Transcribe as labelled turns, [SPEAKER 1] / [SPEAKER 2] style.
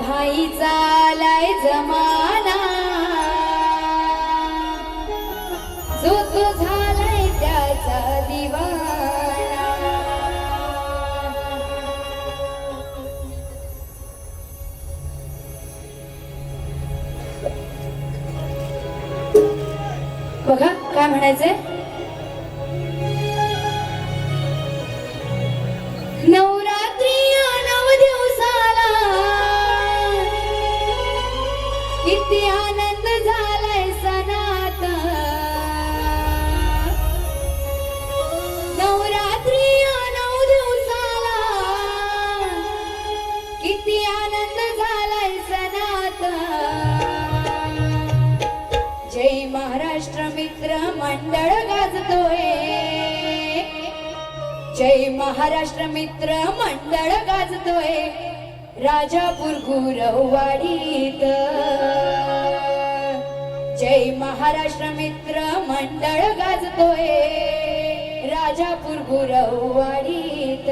[SPEAKER 1] भाई चालाय जमाना. जो तो झालाय त्याचा दिवाना. बघा काय म्हणायचंय? किती आनंद झालाय सणात नवरात्री नऊ दिवसाला किती आनंद झालाय सणात जय महाराष्ट्र मित्र मंडळ गाजतोय. जय महाराष्ट्र मित्र मंडळ गाजतोय. राजापूर गुरववाडीत जय महाराष्ट्र मित्र मंडळ गाजतोय. राजापूर गुरववाडीत